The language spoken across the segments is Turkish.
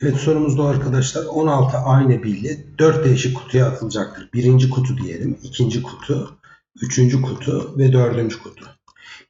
Evet sorumuzda arkadaşlar 16 aynı bilye 4 değişik kutuya atılacaktır. Birinci kutu diyelim, ikinci kutu, üçüncü kutu ve dördüncü kutu.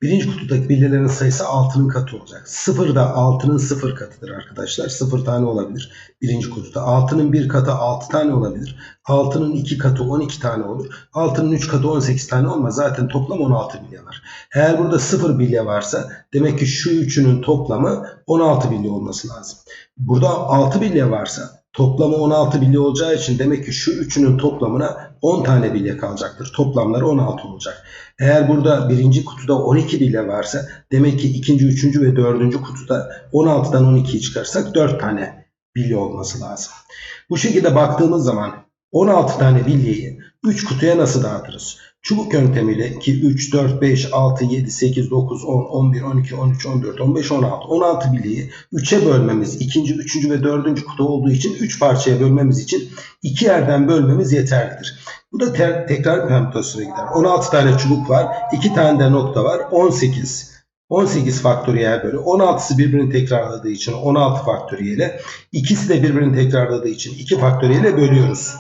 Birinci kutudaki bilyelerin sayısı 6'nın katı olacak. 0 da 6'nın 0 katıdır arkadaşlar. 0 tane olabilir birinci kutuda. 6'nın 1 katı 6 tane olabilir. 6'nın 2 katı 12 tane olur. 6'nın 3 katı 18 tane olmaz. Zaten toplam 16 bilye var. Eğer burada 0 bilye varsa demek ki şu üçünün toplamı 16 bilye olması lazım. Burada 6 bilye varsa toplamı 16 bilye olacağı için demek ki şu üçünün toplamına 10 tane bilye kalacaktır. Toplamları 16 olacak. Eğer burada birinci kutuda 12 bilye varsa demek ki ikinci, üçüncü ve dördüncü kutuda 16'dan 12'yi çıkarsak 4 tane bilye olması lazım. Bu şekilde baktığımız zaman 16 tane bilyeyi 3 kutuya nasıl dağıtırız? Çubuk yöntemiyle 2, 3, 4, 5, 6, 7, 8, 9, 10, 11, 12, 13, 14, 15, 16. 16 bilyeyi 3'e bölmemiz, ikinci, üçüncü ve dördüncü kutu olduğu için 3 parçaya bölmemiz için 2 yerden bölmemiz yeterlidir. Bu da te- tekrar permütasyona gider. 16 tane çubuk var, 2 tane de nokta var, 18. 18 faktöriyel bölü 16'sı birbirini tekrarladığı için 16 faktöriyele, ikisi de birbirini tekrarladığı için 2 faktöriyele bölüyoruz.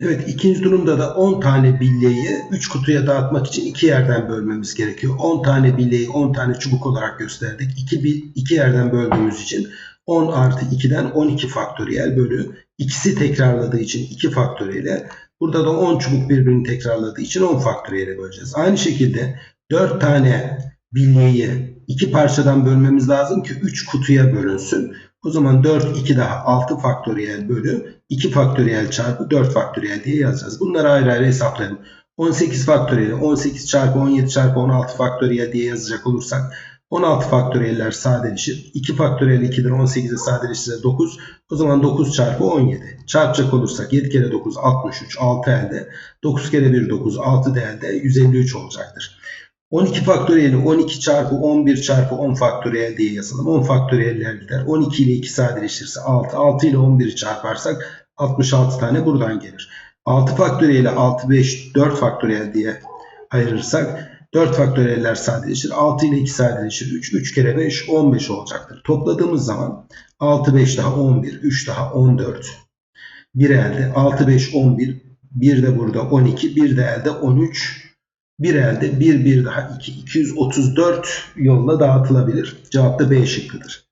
Evet ikinci durumda da 10 tane bilyeyi 3 kutuya dağıtmak için 2 yerden bölmemiz gerekiyor. 10 tane bilyeyi 10 tane çubuk olarak gösterdik. 2, 2 yerden böldüğümüz için 10 artı 2'den 12 faktöriyel bölü. İkisi tekrarladığı için 2 faktöriyele. Burada da 10 çubuk birbirini tekrarladığı için 10 faktöriyele böleceğiz. Aynı şekilde 4 tane bilyeyi 2 parçadan bölmemiz lazım ki 3 kutuya bölünsün. O zaman 4, 2 daha 6 faktöriyel bölü 2 faktöriyel çarpı 4 faktöriyel diye yazacağız. Bunları ayrı ayrı hesaplayalım. 18 faktöriyel 18 çarpı 17 çarpı 16 faktöriyel diye yazacak olursak 16 faktöriyeller sadeleşir. 2 faktöriyel 2'dir 18'e sadeleşirse 9. O zaman 9 çarpı 17. Çarpacak olursak 7 kere 9 63 6 elde. 9 kere 1 9 6 de elde 153 olacaktır. 12 faktöriyeli 12 çarpı 11 çarpı 10 faktöriyel diye yazalım. 10 faktöriyeller gider. 12 ile 2 sadeleşirse 6. 6 ile 11'i çarparsak 66 tane buradan gelir. 6 faktöriyeli 6, 5, 4 faktöriyel diye ayırırsak 4 faktöriyeller sadeleşir. 6 ile 2 sadeleşir. 3, 3 kere 5, 15 olacaktır. Topladığımız zaman 6, 5 daha 11, 3 daha 14. 1 elde 6, 5, 11. 1 de burada 12, 1 de elde 13. Bir elde 1 1 daha 2 234 yolla dağıtılabilir. Cevap da B şıkkıdır.